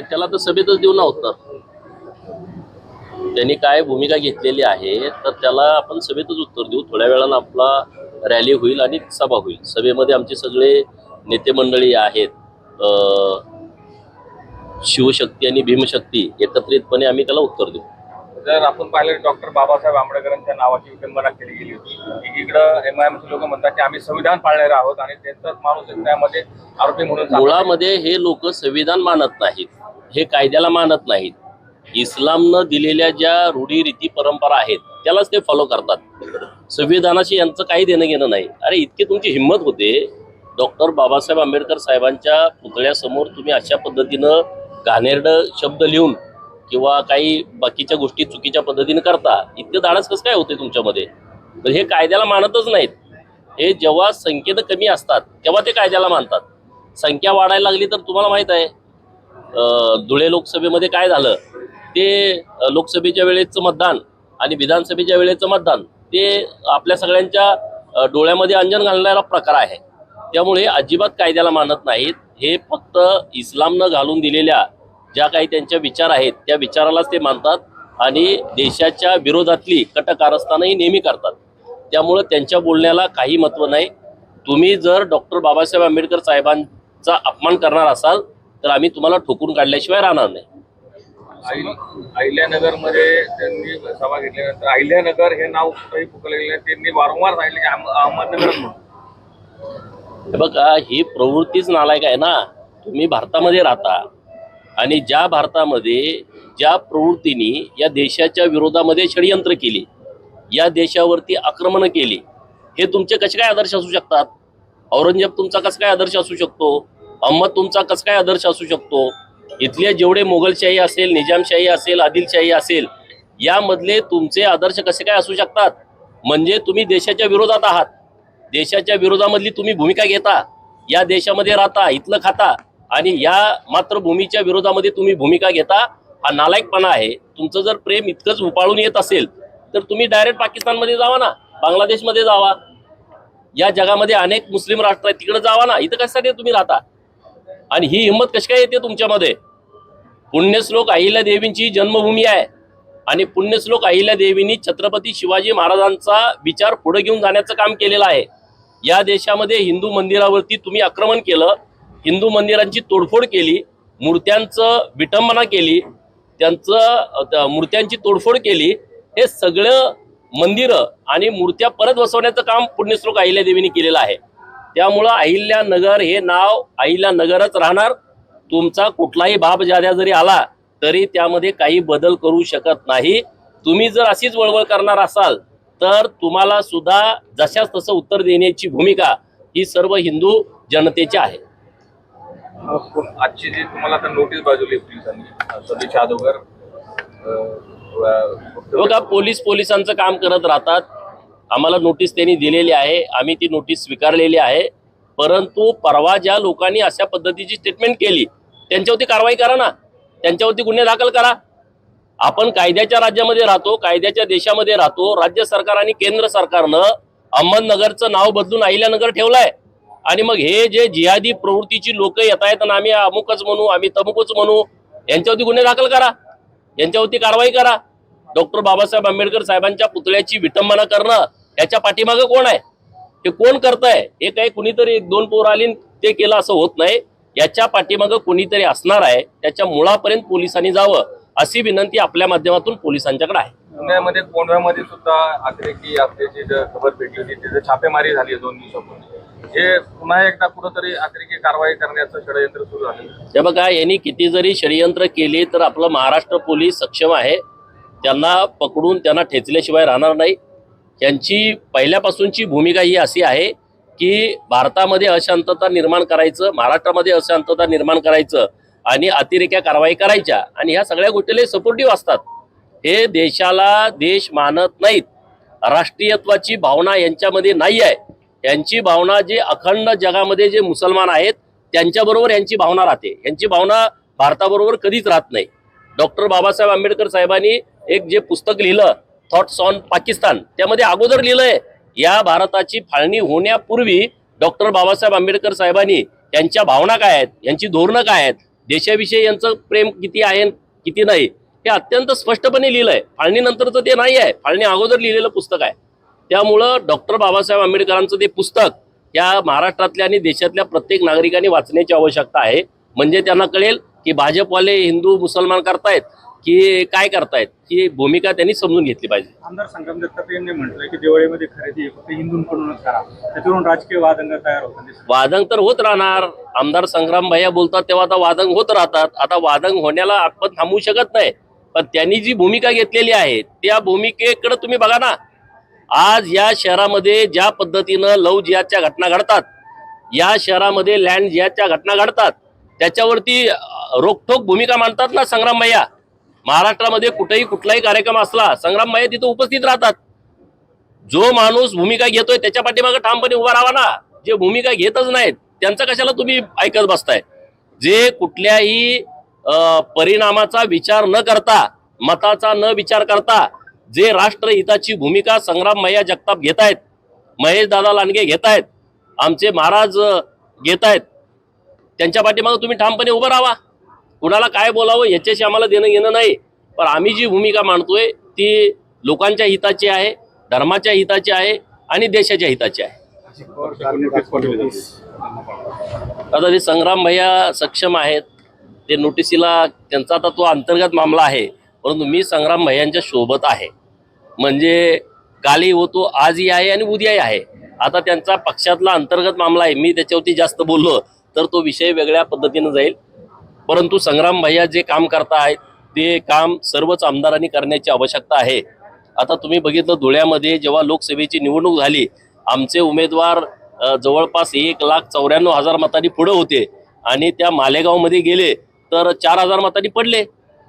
त्याला तर सभेतच देऊ नव्हतं त्यांनी काय भूमिका घेतलेली आहे तर त्याला आपण सभेतच उत्तर देऊ. थोड्या वेळानं आपला रॅली होईल आणि सभा होईल. सभेमध्ये आमचे सगळे नेते मंडळी आहेत. शिवशक्ती आणि भीमशक्ती एकत्रितपणे आम्ही त्याला उत्तर देऊ. जर आपण पाहिलं डॉक्टर बाबासाहेब आंबेडकरांच्या नावाची विटंबना केली गेली होती. एकीकडं एम आय एमचे लोक म्हणतात की आम्ही संविधान पाळणारे आहोत आणि त्यांचाच माणूस आहे, त्यामध्ये आरोपी म्हणून मुळामध्ये हे लोक संविधान मानत नाहीत. हे कायद्याला मानत नाहीत. इस्लामनं दिलेल्या ज्या रूढी रीती परंपरा आहेत त्यालाच ते फॉलो करतात. संविधानाशी यांचं काही देणं घेणं नाही. अरे इतकी तुमची हिंमत होते. डॉक्टर बाबासाहेब आंबेडकर साहेबांच्या पुतळ्यासमोर तुम्ही अशा पद्धतीनं घाणेरडं शब्द लिहून किंवा काही बाकीच्या गोष्टी चुकीच्या पद्धतीने करता इतकं धाडस कसं काय होते तुमच्यामध्ये? तर हे कायद्याला मानतच नाहीत. हे जेव्हा संख्येनं कमी असतात तेव्हा ते कायद्याला मानतात. संख्या वाढायला लागली तर तुम्हाला माहीत आहे धुळे लोकसभेमध्ये काय झालं? ते लोकसभेच्या वेळेचं मतदान आणि विधानसभेच्या वेळेचं मतदान ते आपल्या सगळ्यांच्या डोळ्यामध्ये अंजन घालणारा प्रकार आहे. त्यामुळे अजिबात कायद्याला मानत नाहीत. हे फक्त इस्लामनं घालून दिलेल्या ज्या काही त्यांच्या विचार आहेत त्या विचारालाच ते मानतात आणि देशाच्या विरोधातली कटकारस्थानही नेहमी करतात. त्यामुळं त्यांच्या बोलण्याला काही महत्त्व नाही. तुम्ही जर डॉक्टर बाबासाहेब आंबेडकर साहेबांचा अपमान करणार असाल तर आम्ही तुम्हाला ठोकून काढल्याशिवाय राहणार नाही. अहिल्यानगरमध्ये त्यांनी सभा घेतल्यानंतर अहिल्यानगर हे नाव कुठंही पुकारलं गेलं. त्यांनी वारंवार सांगितले की अहम- अहमदनगर म्हणून. बघा ही प्रवृत्तीच नालायक आहे ना. तुम्ही भारतामध्ये राहता. आणि ज्या भारतामध्ये ज्या प्रवृत्तीने या देशाच्या विरोधामध्ये षडयंत्र केली या देशावरती आक्रमणं केली हे तुमचे कसे काय आदर्श असू शकतात? औरंगजेब तुमचा कसं काय आदर्श असू शकतो? अहमद तुमचा कसं काय आदर्श असू शकतो? इथले जेवढे मोगलशाही असेल निजामशाही असेल आदिलशाही असेल यामधले तुमचे आदर्श कसे काय असू शकतात? म्हणजे तुम्ही देशाच्या विरोधात आहात. देशाच्या विरोधामधली तुम्ही भूमिका घेता. या देशामध्ये राहता इथलं खाता. आणि या मातृभूमीच्या विरोधामध्ये तुम्ही भूमिका घेता हा नालायकपणा आहे. तुमचं जर प्रेम इतकंच उपाळून येत असेल तर तुम्ही डायरेक्ट पाकिस्तानमध्ये जावा ना बांगलादेशमध्ये जावा. या जगामध्ये अनेक मुस्लिम राष्ट्र आहेत तिकडे जावा ना इथं कशासाठी तुम्ही राहता? आणि ही हिंमत कशी काय येते तुमच्यामध्ये? पुण्यश्लोक अहिल्या देवींची जन्मभूमी आहे. आणि पुण्यश्लोक अहिल्या देवींनी छत्रपती शिवाजी महाराजांचा विचार पुढे घेऊन जाण्याचं काम केलेलं आहे. या देशामध्ये हिंदू मंदिरावरती तुम्ही आक्रमण केलं हिंदू मंदिरांची तोडफोड केली मूर्त्यांचं विटंबना केली त्यांचं त्या मूर्त्यांची तोडफोड केली हे सगळं मंदिरं आणि मूर्त्या परत बसवण्याचं काम पुण्यश्लोक अहिल्या देवीने केलेलं आहे. त्यामुळं अहिल्यानगर हे नाव अहिल्यानगरच राहणार. तुमचा कुठलाही बाप जाद्या जरी आला तरी त्यामध्ये काही बदल करू शकत नाही. तुम्ही जर अशीच वळवळ करणार असाल तर तुम्हाला सुद्धा जशाच तसं उत्तर देण्याची भूमिका ही सर्व हिंदू जनतेची आहे. आजची जी तुम्हाला आता नोटीस बाजवली पोलिसांनी सभेच्या अगोदर बघा पोलीस पोलिसांचं काम करत राहतात. आम्हाला नोटीस त्यांनी दिलेली आहे. आम्ही ती नोटीस स्वीकारलेली आहे. परंतु परवा ज्या लोकांनी अशा पद्धतीची स्टेटमेंट केली त्यांच्यावरती कारवाई करा ना. त्यांच्यावरती गुन्हे दाखल करा. आपण कायद्याच्या राज्यामध्ये राहतो कायद्याच्या देशामध्ये राहतो. राज्य सरकार आणि केंद्र सरकारनं अहमदनगरचं नाव बदलून अहिल्यानगर ठेवलंय. आणि मग हे जे जिहादी प्रवृत्तीची लोक येत आहेत आणि आम्ही अमुकच म्हणू आम्ही तमुकच म्हणू यांच्यावरती गुन्हे दाखल करा. यांच्यावरती कारवाई करा. डॉक्टर बाबासाहेब आंबेडकर साहेबांच्या पुतळ्याची विटंबना करणं याच्या पाठीमागं कोण आहे? हे कोण करतंय? हे काही कुणीतरी एक दोन पोर आली ते केलं असं होत नाही. याच्या पाठीमागं कोणीतरी असणार आहे. त्याच्या मुळापर्यंत पोलिसांनी जावं अशी विनंती आपल्या माध्यमातून पोलिसांच्याकडे आहे. पुण्यामध्ये कोंढव्यामध्ये सुद्धा अतिरेकी असल्याची जी खबर भेटली होती तिथे छापेमारी झाली दोन दिवसापूर्वी. हे पुन्हा एकदा कुठंतरी अतिरेकी कारवाई करण्याचं षडयंत्र सुरू झालं हे बघा यांनी किती जरी षडयंत्र केली तर आपलं महाराष्ट्र पोलीस सक्षम आहे. त्यांना पकडून त्यांना ठेचल्याशिवाय राहणार नाही. यांची पहिल्यापासूनची भूमिका ही अशी आहे की भारतामध्ये अशांतता निर्माण करायचं महाराष्ट्रामध्ये अशांतता निर्माण करायचं आणि अतिरेक्या कारवाई करायच्या. आणि ह्या सगळ्या गोष्टीला सपोर्टिव्ह असतात. हे देशाला देश मानत नाहीत. राष्ट्रीयत्वाची भावना यांच्यामध्ये नाही आहे यांची भावना जे अखंड जगामध्ये जे मुसलमान आहेत त्यांच्याबरोबर यांची भावना राहते. यांची भावना भारताबरोबर कधीच राहत नाही. डॉक्टर बाबासाहेब आंबेडकर साहेबांनी एक जे पुस्तक लिहिलं थॉट्स ऑन पाकिस्तान त्यामध्ये अगोदर लिहिलंय या भारताची फाळणी होण्यापूर्वी डॉक्टर बाबासाहेब आंबेडकर साहेबांनी यांच्या भावना काय आहेत यांची धोरणं काय आहेत देशाविषयी यांचं प्रेम किती आहे किती नाही हे अत्यंत स्पष्टपणे लिहिलं आहे फाळणीनंतरचं ते नाही आहे फाळणी अगोदर लिहिलेलं पुस्तक आहे. त्यामुळं डॉक्टर बाबासाहेब आंबेडकरांचं ते पुस्तक या महाराष्ट्रातल्या आणि देशातल्या प्रत्येक नागरिकांनी वाचण्याची आवश्यकता आहे. म्हणजे त्यांना कळेल की भाजपवाले हिंदू मुसलमान करतायत की काय करतायत ही भूमिका त्यांनी समजून घेतली पाहिजे. आमदार संग्राम जगताप यांनी म्हटलंय की दिवाळीमध्ये खरेदी फक्त हिंदूंकडूनच करा. त्याच्यावरून राजकीय वादंग तयार होतात वादंग तर होत राहणार. आमदार संग्राम भैया बोलतात तेव्हा आता वादंग होत राहतात. आता वादंग होण्याला आपण थांबवू शकत नाही. पण त्यांनी जी भूमिका घेतलेली आहे त्या भूमिकेकडे तुम्ही बघा ना. आज या शहरामध्ये ज्या पद्धतीनं लव जिहादच्या घटना घडतात या शहरामध्ये लँड जिहादच्या घटना घडतात त्याच्यावरती अं, रोखठोक भूमिका मांडतात ना संग्राम भैया? महाराष्ट्रामध्ये कुठेही कुठलाही कार्यक्रम असला संग्राम भैया तिथं उपस्थित राहतात. जो माणूस भूमिका घेतोय त्याच्या पाठीमागे ठामपणे उभा राहा ना. जे भूमिका घेतच नाहीत त्यांचं कशाला तुम्ही ऐकत बसताय? जे कुठल्याही परिणामाचा विचार न करता मताचा न विचार करता जे राष्ट्रहिताची भूमिका संग्राम मैया जगताप घेत आहेत महेश दादा लांडगे घेत आहेत आमचे महाराज घेत आहेत त्यांच्या पाठीमागं तुम्ही ठामपणे उभं राहा. कुणाला काय बोलावं याच्याशी आम्हाला देणं घेणं नाही. पण आम्ही जी भूमिका मांडतोय ती लोकांच्या हिताची आहे धर्माच्या हिताची आहे आणि देशाच्या हिताची आहे. आता ते संग्राम भैया सक्षम आहेत ते नोटिसीला त्यांचा आता तो अंतर्गत मामला आहे. परंतु मी संग्राम भैयांच्या सोबत आहे. म्हणजे कालही होतो आजही आहे आणि उद्याही आहे. आता त्यांचा पक्षातला अंतर्गत मामला आहे. मी त्याच्यावरती जास्त बोललो तर तो विषय वेगळ्या पद्धतीनं जाईल. परंतु संग्राम भैया जे काम करता आहेत ते काम सर्वच आमदारांनी करण्याची आवश्यकता आहे. आता तुम्ही बघितलं धुळ्यामध्ये जेव्हा लोकसभेची निवडणूक झाली आमचे उमेदवार जवळपास एक लाख चौऱ्याण्णव हजार मतांनी पुढे होते. आणि त्या मालेगावमध्ये गेले तर चार हजार मतांनी पडले.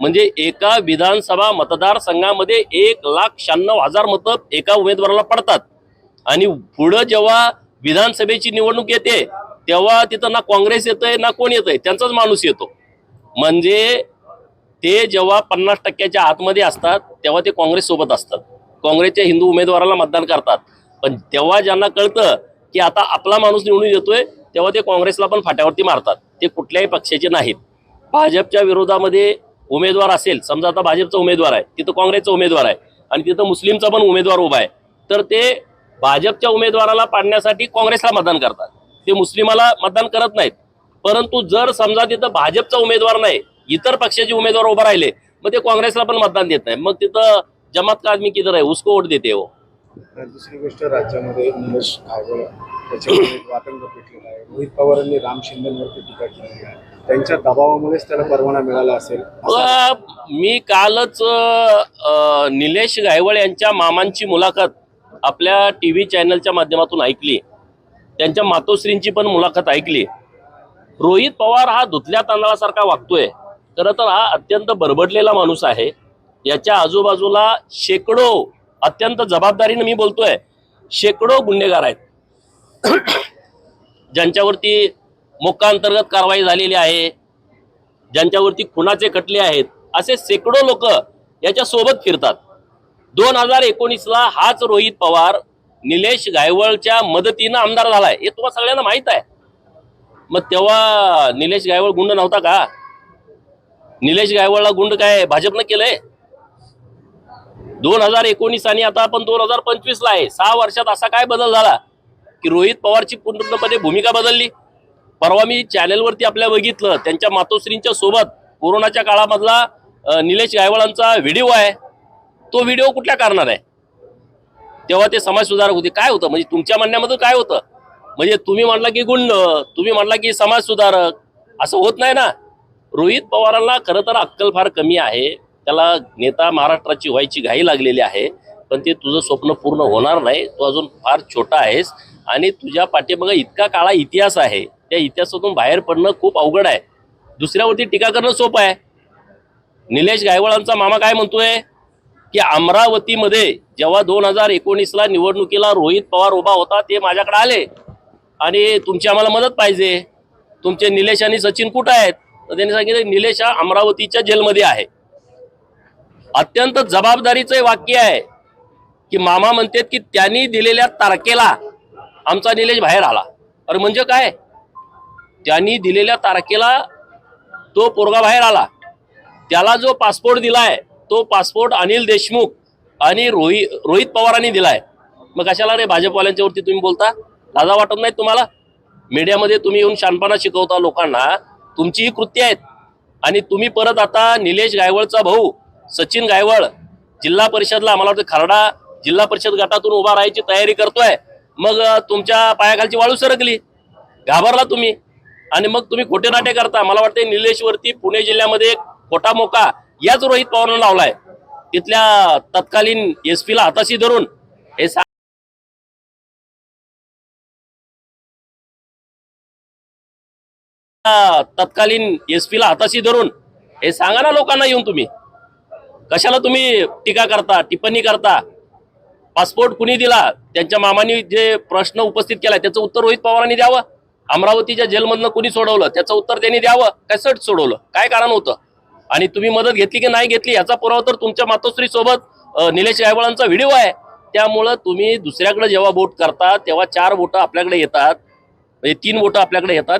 म्हणजे एका विधानसभा मतदारसंघामध्ये एक लाख शहाण्णव हजार मतं एका उमेदवाराला पडतात. आणि पुढं जेव्हा विधानसभेची निवडणूक येते तेव्हा तिथं ना काँग्रेस येतंय ना कोण येतंय त्यांचाच माणूस येतो. म्हणजे ते जेव्हा पन्नास टक्क्याच्या आतमध्ये असतात तेव्हा ते काँग्रेस सोबत असतात. काँग्रेसच्या हिंदू उमेदवाराला मतदान करतात. पण तेव्हा ज्यांना कळतं की आता आपला माणूस निवडून येतोय तेव्हा ते काँग्रेसला पण फाट्यावरती मारतात. ते कुठल्याही पक्षाचे नाहीत. भाजपच्या विरोधामध्ये उमेदवार असेल समजा आता भाजपचा उमेदवार आहे तिथं काँग्रेसचा उमेदवार आहे आणि तिथं मुस्लिमचा पण उमेदवार उभा आहे तर ते भाजपच्या उमेदवाराला पाडण्यासाठी काँग्रेसला मतदान करतात. ते मुस्लिमाला मतदान करत नाहीत. परंतु जर समजा तिथं भाजपचा उमेदवार नाही इतर पक्षाचे उमेदवार उभा राहिले मग ते काँग्रेसला पण मतदान देत नाही मग तिथं जमात का आदमी किधर आहे उसको वोट देते हो. दुसरी गोष्ट राज्यामध्ये निलेश त्याच्यामध्ये वादंग पेटलेला आहे. रोहित पवारांनी राम शिंदेवरती टीका केलेली आहे. त्यांच्या दबावामुळेच त्याला परवाना मिळाला असेल. मी कालच निलेश गायवळ यांच्या मामांची मुलाखत आपल्या टी व्ही चॅनलच्या माध्यमातून ऐकली. त्यांच्या मातोश्रींची पण मुलाखत ऐकली. रोहित पवार हा धुतल्या तांदळासारखा वागतोय. खरं तर हा अत्यंत बरबडलेला माणूस आहे. याच्या आजूबाजूला शेकडो अत्यंत जबाबदारीनं मी बोलतोय शेकडो गुन्हेगार आहेत. ज्यांच्यावरती मोक्कांतर्गत कारवाई झालेली आहे ज्यांच्यावरती खुनाचे खटले आहेत असे शेकडो लोक याच्या सोबत फिरतात. दोन हजार एकोणीसला हाच रोहित पवार निलेश गायवळच्या मदतीनं आमदार झालाय. हे तुम्हाला सगळ्यांना माहीत आहे. मग तेव्हा निलेश गायवळ गुंड नव्हता का? निलेश गायवळला गुंड काय भाजपनं केलंय? दोन हजार एकोणीस आणि आता आपण दोन हजार पंचवीस ला आहे. सहा वर्षात असा काय बदल झाला? की रोहित पवारची पूर्णपणे भूमिका बदलली? परवा मी चॅनेलवरती आपल्या बघितलं त्यांच्या मातोश्रींच्या सोबत कोरोनाच्या काळामधला निलेश गायवळांचा व्हिडिओ आहे. तो व्हिडिओ कुठल्या कारणात आहे? तेव्हा ते समाजसुधारक होते. काय होतं? म्हणजे तुमच्या म्हणण्यामध्ये काय होतं? म्हणजे तुम्ही म्हणला की गुंड तुम्ही म्हणला की समाजसुधारक असं होत नाही ना? रोहित पवारांना खरं तर अक्कल फार कमी आहे. त्याला नेता महाराष्ट्राची व्हायची घाई लागलेली आहे. पण ते तुझं स्वप्न पूर्ण होणार नाही. तू अजून फार छोटा आहेस. आणि तुझ्या पाठीमागं इतका काळा इतिहास आहे. त्या इतिहासातून बाहेर पडणं खूप अवघड आहे. दुसऱ्यावरती टीका करणं सोपं आहे. निलेश गायवळांचा मामा काय म्हणतोय? की अमरावतीमध्ये जेव्हा दोन हजार एकोणीसला निवडणुकीला रोहित पवार उभा होता ते माझ्याकडे आले. आणि तुमची आम्हाला मदत पाहिजे. तुमचे निलेश आणि सचिन कुठं आहेत? तर त्यांनी सांगितलं निलेश हा अमरावतीच्या जेलमध्ये आहे. अत्यंत जबाबदारीचं हे वाक्य आहे. की मामा म्हणतात की त्यांनी दिलेल्या तारखेला आमचा निलेश बाहेर आला. अरे म्हणजे काय? त्यांनी दिलेल्या तारखेला तो पोरगा बाहेर आला त्याला जो पासपोर्ट दिलाय तो पासपोर्ट अनिल देशमुख आणि रोहित रोहित पवारांनी दिलाय. मग कशाला रे भाजपवाल्यांच्यावरती तुम्ही बोलता? लाजा वाटत नाही तुम्हाला? मीडियामध्ये तुम्ही येऊन शानपणा शिकवता लोकांना तुमची ही कृत्य आहेत. आणि तुम्ही परत आता निलेश गायवळचा भाऊ सचिन गायवळ जिल्हा परिषदला मला वाटतं खरडा जिल्हा परिषद गटातून उभा राहायची तयारी करतोय. मग तुमच्या पायाखालची वाळू सरकली. घाबरला तुम्ही. आणि मग तुम्ही खोटे नाटे करता. मला वाटते निलेशवरती पुणे जिल्ह्यामध्ये खोटा मोका याच रोहित पवारनं लावलाय. तिथल्या तत्कालीन एस ला हाताशी धरून. हे तत्कालीन एस ला हाताशी धरून. हे सांगा ना लोकांना येऊन तुम्ही. कशाला तुम्ही टीका करता टिप्पणी करता? पासपोर्ट कुणी दिला? त्यांच्या मामानी जे प्रश्न उपस्थित केला त्याचं उत्तर रोहित पवारांनी द्यावं? अमरावतीच्या जेलमधनं कुणी सोडवलं? त्याचं उत्तर त्यांनी द्यावं. काय सट सोडवलं? काय कारण होतं? आणि तुम्ही मदत घेतली की नाही घेतली याचा पुरावा तर तुमच्या मातोश्री सोबत निलेश गायवळांचा व्हिडिओ आहे. त्यामुळं तुम्ही दुसऱ्याकडे जेव्हा बोट करता तेव्हा चार बोटं आपल्याकडे येतात. म्हणजे तीन बोटं आपल्याकडे येतात.